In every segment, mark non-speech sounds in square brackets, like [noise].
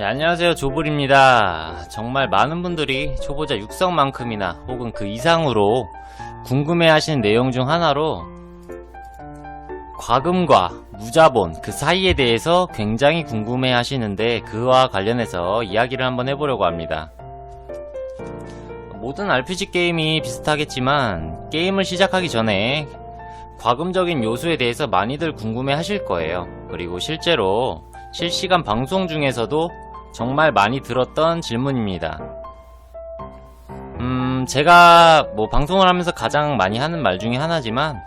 네, 안녕하세요. 조불입니다. 정말 많은 분들이 초보자 육성만큼이나 혹은 그 이상으로 궁금해 하시는 내용 중 하나로 과금과 무자본 그 사이에 대해서 굉장히 궁금해 하시는데 그와 관련해서 이야기를 한번 해보려고 합니다. 모든 RPG 게임이 비슷하겠지만 게임을 시작하기 전에 과금적인 요소에 대해서 많이들 궁금해 하실 거예요. 그리고 실제로 실시간 방송 중에서도 정말 많이 들었던 질문입니다. 음, 제가 뭐 방송을 하면서 가장 많이 하는 말 중에 하나지만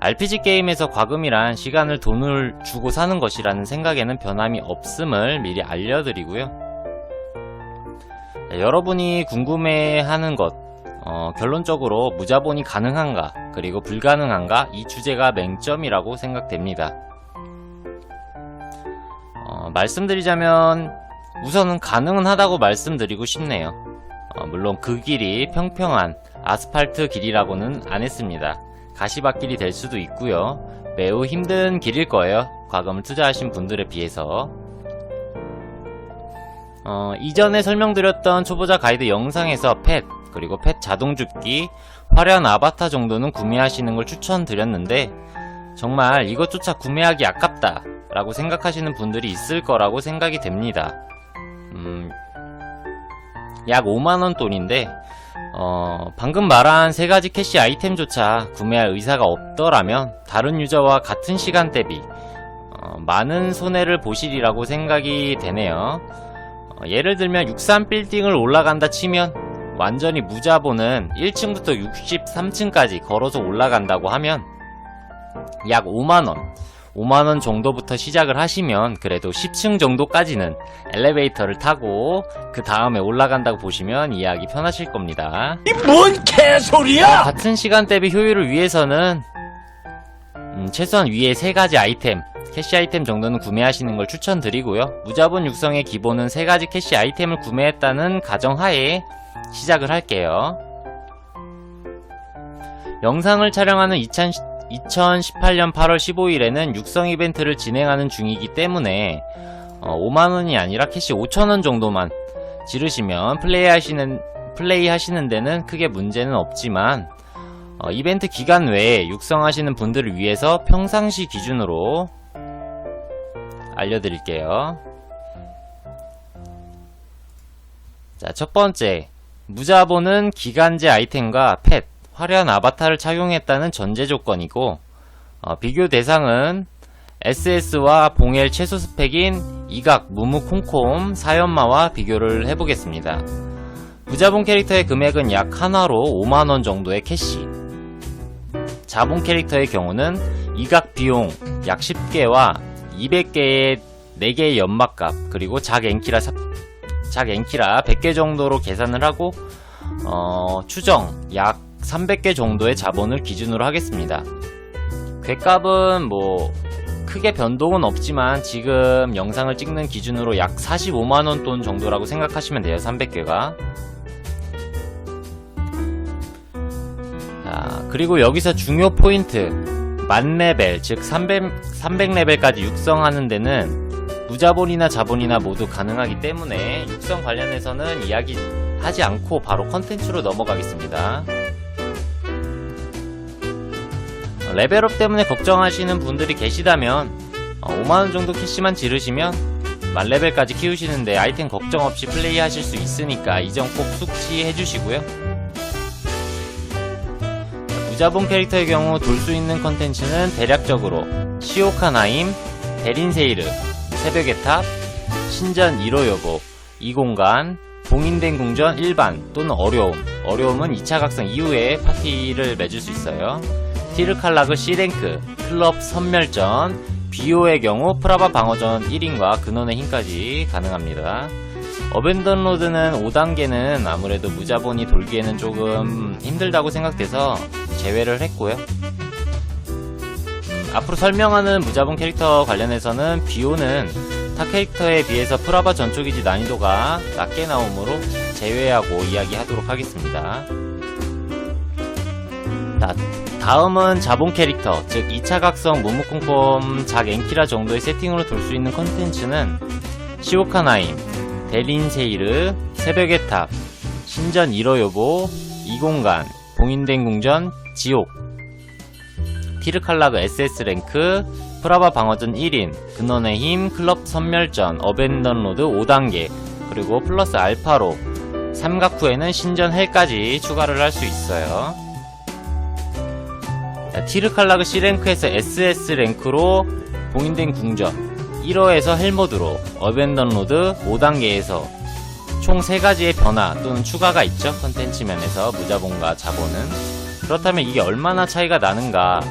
RPG 게임에서 과금이란 시간을 돈을 주고 사는 것이라는 생각에는 변함이 없음을 미리 알려드리고요. 네, 여러분이 궁금해하는 것, 어, 결론적으로 무자본이 가능한가, 그리고 불가능한가, 이 주제가 맹점이라고 생각됩니다. 어, 말씀드리자면 우선은 가능은 하다고 말씀드리고 싶네요. 어, 물론 그 길이 평평한 아스팔트 길이라고는 안 했습니다. 가시밭길이 될 수도 있고요. 매우 힘든 길일 거예요. 과금을 투자하신 분들에 비해서. 어, 이전에 설명드렸던 초보자 가이드 영상에서 펫, 그리고 펫 자동 줍기, 화려한 아바타 정도는 구매하시는 걸 추천드렸는데, 정말 이것조차 구매하기 아깝다. 라고 생각하시는 분들이 있을 거라고 생각이 됩니다. 음, 약 5만원 돈인데, 어, 방금 말한 세 가지 캐시 아이템조차 구매할 의사가 없더라면 다른 유저와 같은 시간 대비 어, 많은 손해를 보시리라고 생각이 되네요. 어, 예를 들면 63 빌딩을 올라간다 치면 완전히 무자본은 1층부터 63층까지 걸어서 올라간다고 하면 약 5만원 5만원 정도부터 시작을 하시면 그래도 10층 정도까지는 엘리베이터를 타고 그 다음에 올라간다고 보시면 이해하기 편하실 겁니다. 이 뭔 개소리야! 같은 시간 대비 효율을 위해서는 음, 최소한 위에 세 가지 아이템, 캐시 아이템 정도는 구매하시는 걸 추천드리고요. 무자본 육성의 기본은 세 가지 캐시 아이템을 구매했다는 가정하에 시작을 할게요. 영상을 촬영하는 2000, 2018년 8월 15일에는 육성 이벤트를 진행하는 중이기 때문에 어, 5만원이 아니라 캐시 5천원 정도만 지르시면 플레이 하시는 플레이 하시는 데는 크게 문제는 없지만 어, 이벤트 기간 외에 육성하시는 분들을 위해서 평상시 기준으로 알려드릴게요. 자, 첫 번째. 무자본은 기간제 아이템과 펫, 화려한 아바타를 착용했다는 전제 조건이고, 어, 비교 대상은 SS와 봉엘 최소 스펙인 이각, 무무, 콩콤, 사연마와 비교를 해보겠습니다. 무자본 캐릭터의 금액은 약 한화로 5만원 정도의 캐시. 자본 캐릭터의 경우는 이각 비용 약 10개와 200개의 4개의 연막값, 그리고 작 엔키라, 사- 작 엔키라 100개 정도로 계산을 하고, 어, 추정 약 300개 정도의 자본을 기준으로 하겠습니다. 궤값은 뭐, 크게 변동은 없지만 지금 영상을 찍는 기준으로 약 45만원 돈 정도라고 생각하시면 돼요, 300개가. 자, 그리고 여기서 중요 포인트. 만레벨, 즉 300, 300레벨까지 육성하는 데는 무자본이나 자본이나 모두 가능하기 때문에 육성 관련해서는 이야기하지 않고 바로 컨텐츠로 넘어가겠습니다. 레벨업 때문에 걱정하시는 분들이 계시다면 어, 5만원 정도 캐시만 지르시면 만레벨까지 키우시는데 아이템 걱정 없이 플레이 하실 수 있으니까 이 점 꼭 숙지해 주시고요. 무자본 캐릭터의 경우 돌 수 있는 컨텐츠는 대략적으로 시오카 나임, 대린 세이르, 새벽의 탑, 신전 1호 여보, 이공간, 봉인된 궁전 일반 또는 어려움, 어려움은 2차 각성 이후에 파티를 맺을 수 있어요. 티르칼라그 C랭크, 클럽 선멸전, 비오의 경우 프라바 방어전 1인과 근원의 힘까지 가능합니다. 어벤던 로드는 5단계는 아무래도 무자본이 돌기에는 조금 힘들다고 생각돼서 제외를 했고요. 음, 앞으로 설명하는 무자본 캐릭터 관련해서는 비오는 타 캐릭터에 비해서 프라바 전초기지 난이도가 낮게 나오므로 제외하고 이야기하도록 하겠습니다. 자, 다음은 자본 캐릭터, 즉 2차 각성 무무콩콤 작 엔키라 정도의 세팅으로 돌 수 있는 컨텐츠는 시오카나임, 데린세이르, 새벽의 탑, 신전 1호 여보, 이공간, 봉인된 궁전, 지옥, 티르칼라그 SS 랭크, 프라바 방어전 1인, 근원의 힘, 클럽 선멸전, 어벤던 로드 5단계, 그리고 플러스 알파로, 삼각 후에는 신전 헬까지 추가를 할 수 있어요. 자, 티르칼라그 C랭크에서 SS 랭크로 봉인된 궁전, 1호에서 헬모드로, 어벤던 로드 5단계에서 총 3가지의 변화 또는 추가가 있죠. 컨텐츠 면에서 무자본과 자본은. 그렇다면 이게 얼마나 차이가 나는가?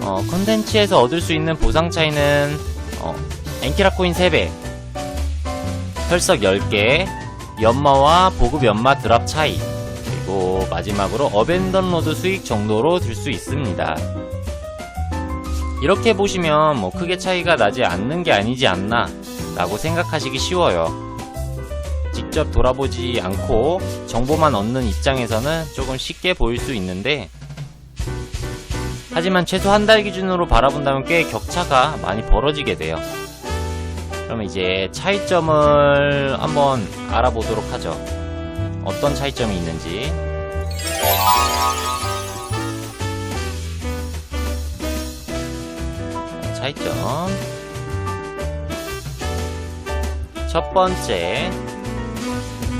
어, 컨텐츠에서 얻을 수 있는 보상 차이는 어, 엔키라 코인 3배, 혈석 10개, 연마와 보급 연마 드랍 차이, 그리고 마지막으로 어벤던 로드 수익 정도로 들 수 있습니다. 이렇게 보시면 뭐 크게 차이가 나지 않는 게 아니지 않나 라고 생각하시기 쉬워요. 직접 돌아보지 않고 정보만 얻는 입장에서는 조금 쉽게 보일 수 있는데 하지만 최소 한 달 기준으로 바라본다면 꽤 격차가 많이 벌어지게 돼요. 그러면 이제 차이점을 한번 알아보도록 하죠. 어떤 차이점이 있는지. 자, 차이점. 첫 번째,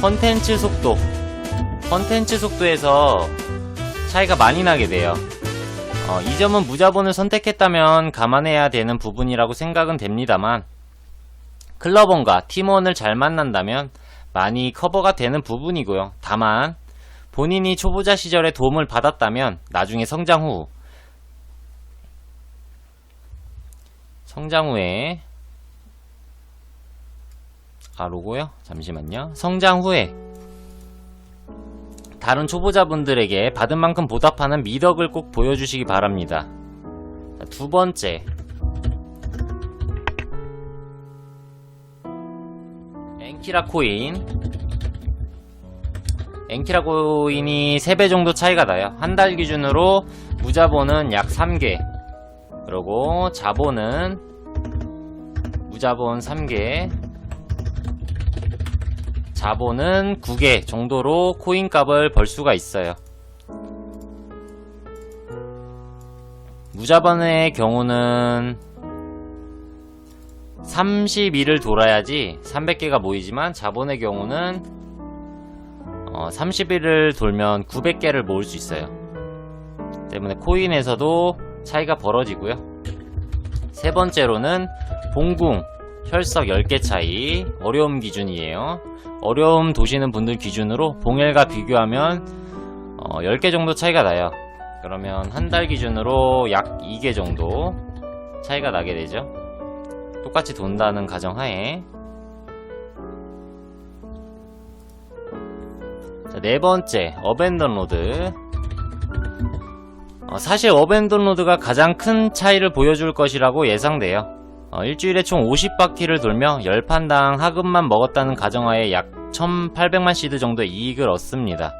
컨텐츠 속도. 컨텐츠 속도에서 차이가 많이 나게 돼요. 어, 이 점은 무자본을 선택했다면 감안해야 되는 부분이라고 생각은 됩니다만, 클럽원과 팀원을 잘 만난다면 많이 커버가 되는 부분이고요. 다만, 본인이 초보자 시절에 도움을 받았다면 나중에 성장 후, 성장 후에, 아, 로고요? 잠시만요. 성장 후에, 다른 초보자분들에게 받은 만큼 보답하는 미덕을 꼭 보여주시기 바랍니다. 자, 두 번째. 엔키라 코인. 엔키라 코인이 3배 정도 차이가 나요. 한 달 기준으로 무자본은 약 3개. 그리고 자본은 무자본 3개. 자본은 9개 정도로 코인 값을 벌 수가 있어요. 무자본의 경우는 32를 돌아야지 300개가 모이지만 자본의 경우는 어, 30일을 돌면 900개를 모을 수 있어요. 때문에 코인에서도 차이가 벌어지고요. 세 번째로는 봉궁, 혈석 10개 차이, 어려움 기준이에요. 어려움 도시는 분들 기준으로 봉엘과 비교하면 어, 10개 정도 차이가 나요. 그러면 한 달 기준으로 약 2개 정도 차이가 나게 되죠. 똑같이 돈다는 가정하에 자, 네 번째 어벤던 로드 어, 사실 어벤던 로드가 가장 큰 차이를 보여줄 것이라고 예상돼요. 어, 일주일에 총 50바퀴를 돌며 10판당 하급만 먹었다는 가정하에 약 1800만 시드 정도의 이익을 얻습니다.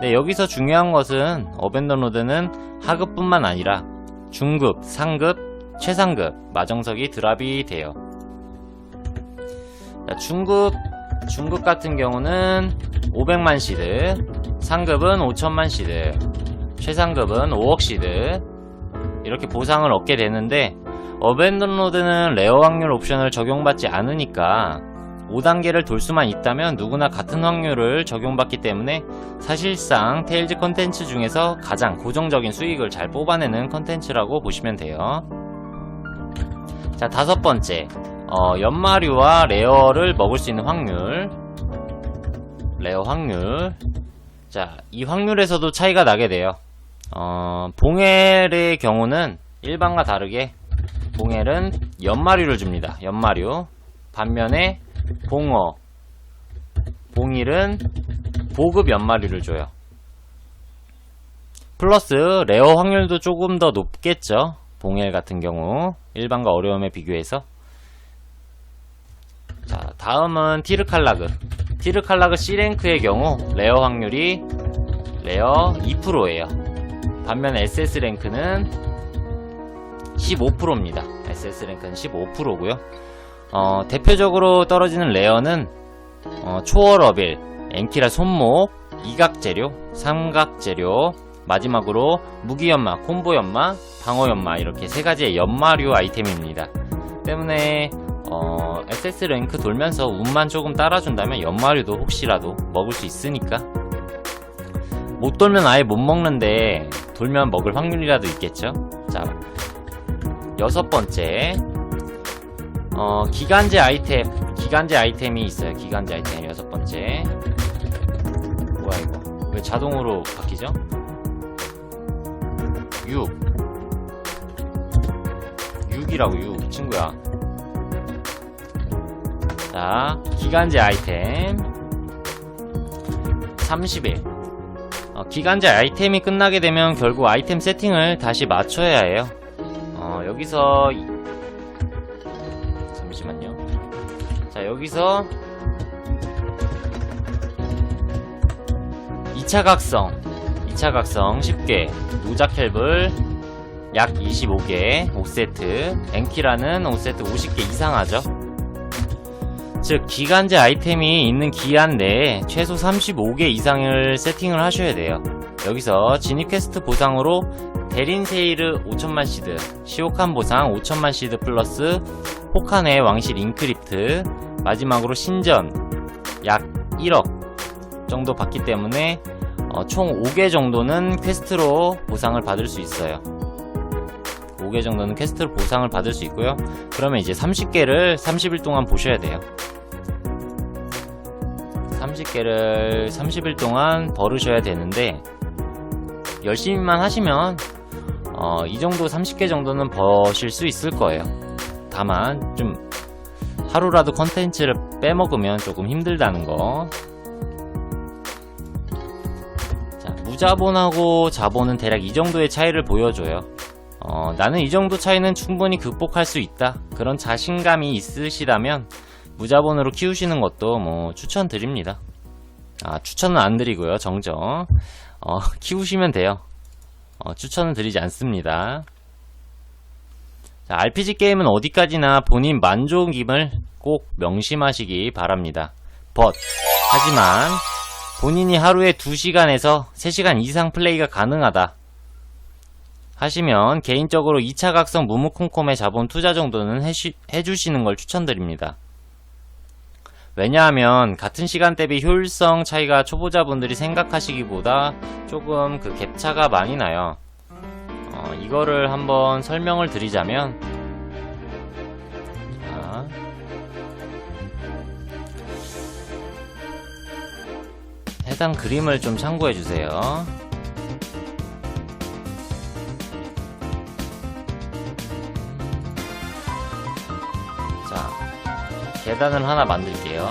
네, 여기서 중요한 것은 어벤던 로드는 하급뿐만 아니라 중급, 상급, 최상급, 마정석이 드랍이 돼요. 자, 중급, 중급 같은 경우는 500만 시드, 상급은 5천만 시드, 최상급은 5억 시드, 이렇게 보상을 얻게 되는데, 어벤던 로드는 레어 확률 옵션을 적용받지 않으니까 5단계를 돌 수만 있다면 누구나 같은 확률을 적용받기 때문에 사실상 테일즈 컨텐츠 중에서 가장 고정적인 수익을 잘 뽑아내는 컨텐츠라고 보시면 돼요. 자, 다섯 번째. 어, 연마류와 레어를 먹을 수 있는 확률. 레어 확률. 자, 이 확률에서도 차이가 나게 돼요. 어, 봉헬의 경우는 일반과 다르게 봉헬은 연마류를 줍니다. 연마류. 반면에 봉어, 봉일은 보급 연마류를 줘요. 플러스 레어 확률도 조금 더 높겠죠. 봉헬 같은 경우 일반과 어려움에 비교해서. 자 다음은 티르칼라그. 티르칼라그 C랭크의 경우 레어 확률이 레어 2%예요. 반면에 SS랭크는 15%입니다. SS랭크는 15%고요. 어, 대표적으로 떨어지는 레어는 어, 초월어빌, 엔키라 손목, 이각재료, 삼각재료, 마지막으로 무기연마, 콤보연마, 방어연마 이렇게 세 가지의 연마류 아이템입니다. 때문에 어, SS 랭크 돌면서 운만 조금 따라준다면 연마류도 혹시라도 먹을 수 있으니까 못 돌면 아예 못 먹는데 돌면 먹을 확률이라도 있겠죠. 자 여섯 번째 어, 기간제 아이템 기간제 아이템이 있어요. 기간제 아이템 여섯 번째 뭐야 이거 왜 자동으로 바뀌죠? 6 6이라고 6 친구야. 자 기간제 아이템. 30일. 어, 기간제 아이템이 끝나게 되면 결국 아이템 세팅을 다시 맞춰야 해요. 어, 여기서 이- 잠시만요. 자 여기서 2차 각성 2차 각성 10개 노자켈블 약 25개 5세트. 엔키라는 5세트 50개 이상 하죠? 즉 기간제 아이템이 있는 기한 내에 최소 35개 이상을 세팅을 하셔야 돼요. 여기서 진입 퀘스트 보상으로 대린 세일을 5천만 시드 시오칸 보상 5천만 시드 플러스 포칸의 왕실 인크립트 마지막으로 신전 약 1억 정도 받기 때문에 어, 총 5개 정도는 퀘스트로 보상을 받을 수 있어요. 5개 정도는 퀘스트로 보상을 받을 수 있고요. 그러면 이제 30개를 30일 동안 보셔야 돼요. 30개를 30일 동안 벌으셔야 되는데 열심히만 하시면 어, 이 정도 30개 정도는 버실 수 있을 거예요. 다만 좀 하루라도 컨텐츠를 빼먹으면 조금 힘들다는 거. 자, 무자본하고 자본은 대략 이 정도의 차이를 보여줘요. 어, 나는 이 정도 차이는 충분히 극복할 수 있다. 그런 자신감이 있으시다면 무자본으로 키우시는 것도 뭐 추천드립니다. 아, 추천은 안 드리고요. 정정. 어, [laughs] 키우시면 돼요. 어, 추천은 드리지 않습니다. 자, RPG 게임은 어디까지나 본인 만족임을 꼭 명심하시기 바랍니다. but 하지만 본인이 하루에 2시간에서 3시간 이상 플레이가 가능하다 하시면 개인적으로 2차 각성 무무콩콤의 자본 투자 정도는 해시- 해주시는 걸 추천드립니다. 왜냐하면 같은 시간 대비 효율성 차이가 초보자분들이 생각하시기보다 조금 그 갭차가 많이 나요. 어, 이거를 한번 설명을 드리자면 해당 그림을 좀 참고해 주세요. 자, 계단을 하나 만들게요.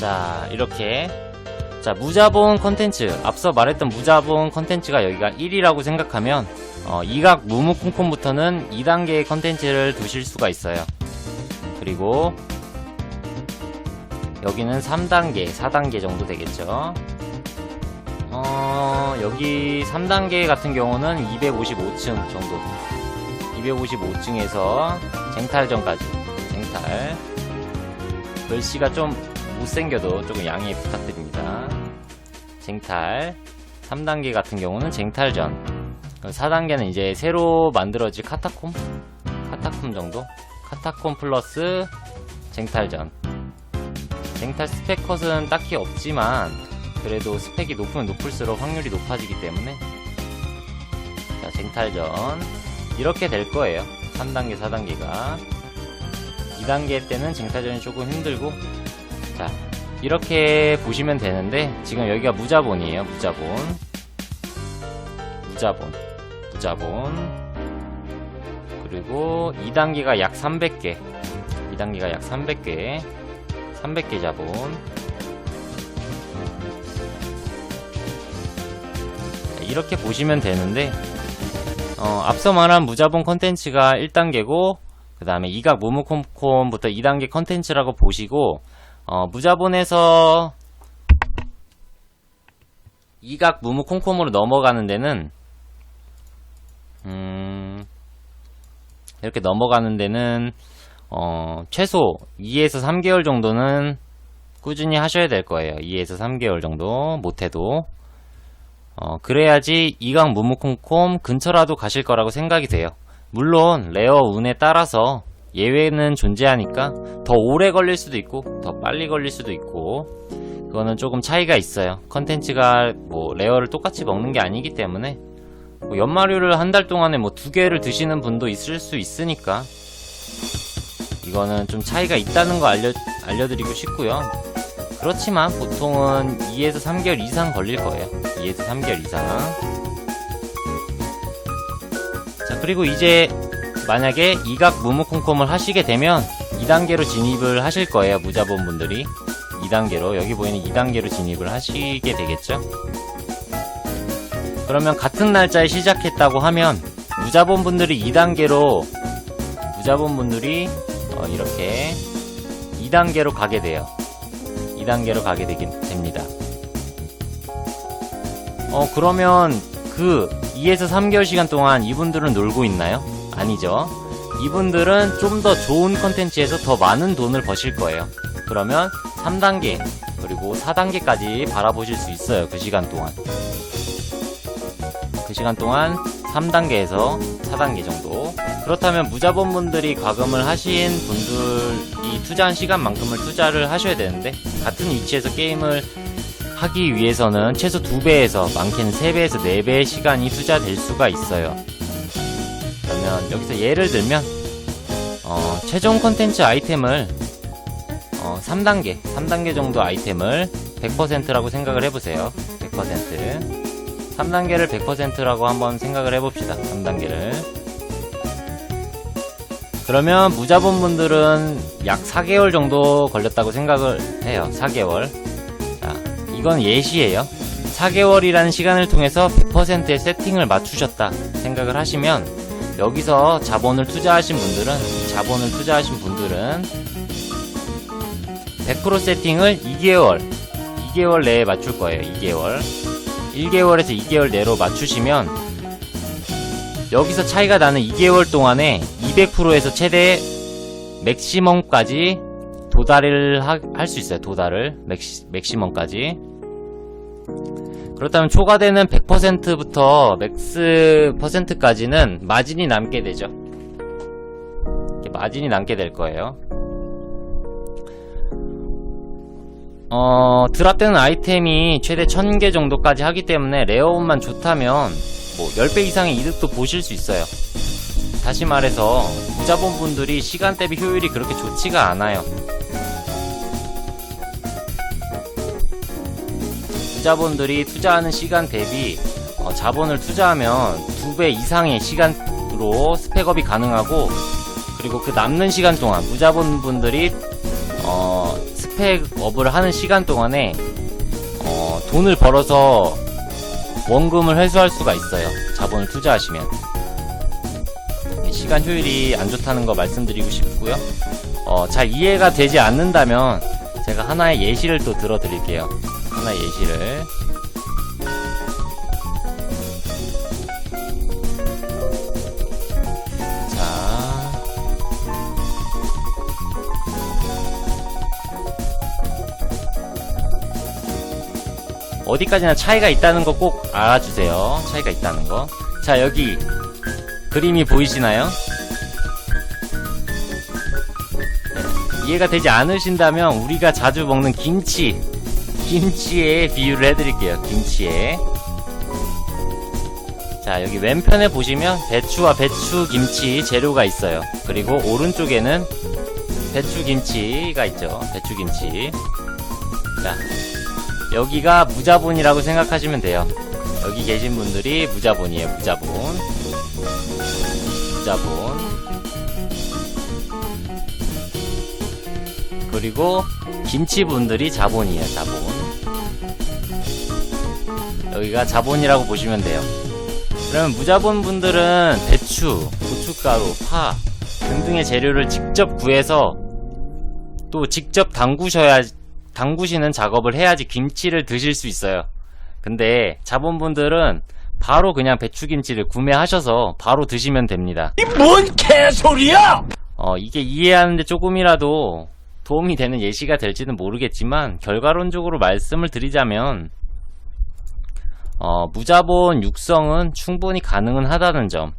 자, 이렇게. 자, 무자본 컨텐츠. 앞서 말했던 무자본 컨텐츠가 여기가 1이라고 생각하면, 어, 이각 무무콩콩부터는 2단계의 컨텐츠를 두실 수가 있어요. 그리고, 여기는 3단계, 4단계 정도 되겠죠. 어, 여기 3단계 같은 경우는 255층 정도. 255층에서 쟁탈전까지. 쟁탈. 글씨가 좀 못생겨도 조금 양해 부탁드립니다. 쟁탈. 3단계 같은 경우는 쟁탈전. 4단계는 이제 새로 만들어질 카타콤? 카타콤 정도? 카타콤 플러스 쟁탈전. 쟁탈 스펙 컷은 딱히 없지만 그래도 스펙이 높으면 높을수록 확률이 높아지기 때문에 자 쟁탈전 이렇게 될 거예요 3단계 4단계가 2단계 때는 쟁탈전이 조금 힘들고 자 이렇게 보시면 되는데 지금 여기가 무자본이에요 무자본. 무자본 무자본. 그리고 2단계가 약 300개. 2단계가 약 300개. 300개 자본. 이렇게 보시면 되는데 어, 앞서 말한 무자본 컨텐츠가 1단계고 그 다음에 이각 무무콤콤부터 2단계 컨텐츠라고 보시고 어, 무자본에서 이각 무무 콩콩으로 넘어가는 데는 음 이렇게 넘어가는 데는 어 최소 2에서 3개월 정도는 꾸준히 하셔야 될 거예요. 2에서 3개월 정도 못해도 어 그래야지 이각 무무 콩콩 근처라도 가실 거라고 생각이 돼요. 물론 레어 운에 따라서 예외는 존재하니까 더 오래 걸릴 수도 있고 더 빨리 걸릴 수도 있고 그거는 조금 차이가 있어요. 컨텐츠가 뭐 레어를 똑같이 먹는 게 아니기 때문에 뭐 연마류를 한 달 동안에 뭐 두 개를 드시는 분도 있을 수 있으니까 이거는 좀 차이가 있다는 거 알려 알려드리고 싶고요. 그렇지만 보통은 2에서 3개월 이상 걸릴 거예요. 2에서 3개월 이상. 자 그리고 이제 만약에 이각 무무콩콩을 하시게 되면 2단계로 진입을 하실 거예요. 무자본 분들이 2단계로 여기 보이는 2단계로 진입을 하시게 되겠죠. 그러면 같은 날짜에 시작했다고 하면 무자본 분들이 2단계로 무자본 분들이 어, 이렇게 2단계로 가게 돼요. 2단계로 가게 되긴 됩니다. 어 그러면 그 2에서 3개월 시간 동안 이분들은 놀고 있나요? 아니죠. 이분들은 좀 더 좋은 컨텐츠에서 더 많은 돈을 버실 거예요. 그러면 3단계 그리고 4단계까지 바라보실 수 있어요. 그 시간 동안. 그 시간 동안 3단계에서 4단계 정도. 그렇다면 무자본분들이 과금을 하신 분들이 투자한 시간만큼을 투자를 하셔야 되는데 같은 위치에서 게임을 하기 위해서는 최소 2배에서 많게는 3배에서 4배의 시간이 투자될 수가 있어요. 그러면 여기서 예를 들면 어, 최종 컨텐츠 아이템을 어, 3단계, 3단계 정도 아이템을 100%라고 생각을 해보세요. 100%. 3단계를 100%라고 한번 생각을 해봅시다. 3단계를. 그러면 무자본 분들은 약 4개월 정도 걸렸다고 생각을 해요. 4개월. 자, 이건 예시예요. 4개월이라는 시간을 통해서 100%의 세팅을 맞추셨다 생각을 하시면 여기서 자본을 투자하신 분들은 자본을 투자하신 분들은 100% 세팅을 2개월 2개월 내에 맞출 거예요. 2개월 1개월에서 2개월 내로 맞추시면 여기서 차이가 나는 2개월 동안에 200%에서 최대 맥시멈까지 도달을 할 수 있어요. 도달을 맥시, 맥시멈까지 그렇다면 초과되는 100%부터 맥스 퍼센트까지는 마진이 남게 되죠. 마진이 남게 될 거예요. 어, 드랍되는 아이템이 최대 1000개 정도까지 하기 때문에 레어운만 좋다면 뭐 10배 이상의 이득도 보실 수 있어요. 다시 말해서 무자본 분들이 시간 대비 효율이 그렇게 좋지가 않아요. 투자본들이 투자하는 시간 대비 어, 자본을 투자하면 두 배 이상의 시간으로 스펙업이 가능하고 그리고 그 남는 시간 동안 무자본 분들이 어, 스펙업을 하는 시간 동안에 어, 돈을 벌어서 원금을 회수할 수가 있어요. 자본을 투자하시면 시간 효율이 안 좋다는 거 말씀드리고 싶고요. 어, 잘 이해가 되지 않는다면 제가 하나의 예시를 또 들어드릴게요. 하나의 예시를. 자. 어디까지나 차이가 있다는 거 꼭 알아주세요. 차이가 있다는 거. 자, 여기 그림이 보이시나요? 네. 이해가 되지 않으신다면 우리가 자주 먹는 김치 김치에 비유를 해드릴게요. 김치에. 자, 여기 왼편에 보시면 배추와 배추 김치 재료가 있어요. 그리고 오른쪽에는 배추 김치가 있죠. 배추 김치. 자, 여기가 무자본이라고 생각하시면 돼요. 여기 계신 분들이 무자본이에요. 무자본. 무자본. 그리고 김치 분들이 자본이에요. 자본. 여기가 자본이라고 보시면 돼요. 그러면 무자본 분들은 배추, 고춧가루, 파 등등의 재료를 직접 구해서 또 직접 담그셔야 담그시는 작업을 해야지 김치를 드실 수 있어요. 근데 자본분들은 바로 그냥 배추김치를 구매하셔서 바로 드시면 됩니다. 이 뭔 개소리야! 어, 이게 이해하는데 조금이라도 도움이 되는 예시가 될지는 모르겠지만 결과론적으로 말씀을 드리자면 어, 무자본 육성은 충분히 가능은 하다는 점.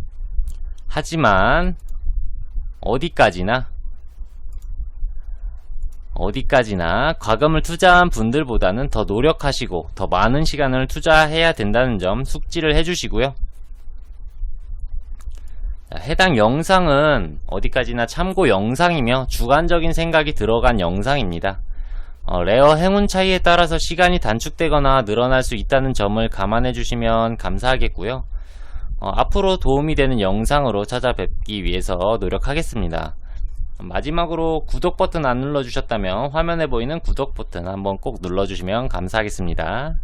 하지만 어디까지나 어디까지나 과금을 투자한 분들보다는 더 노력하시고 더 많은 시간을 투자해야 된다는 점 숙지를 해주시고요. 자, 해당 영상은 어디까지나 참고 영상이며 주관적인 생각이 들어간 영상입니다. 어, 레어 행운 차이에 따라서 시간이 단축되거나 늘어날 수 있다는 점을 감안해 주시면 감사하겠고요. 어, 앞으로 도움이 되는 영상으로 찾아뵙기 위해서 노력하겠습니다. 마지막으로 구독 버튼 안 눌러주셨다면 화면에 보이는 구독 버튼 한번 꼭 눌러주시면 감사하겠습니다.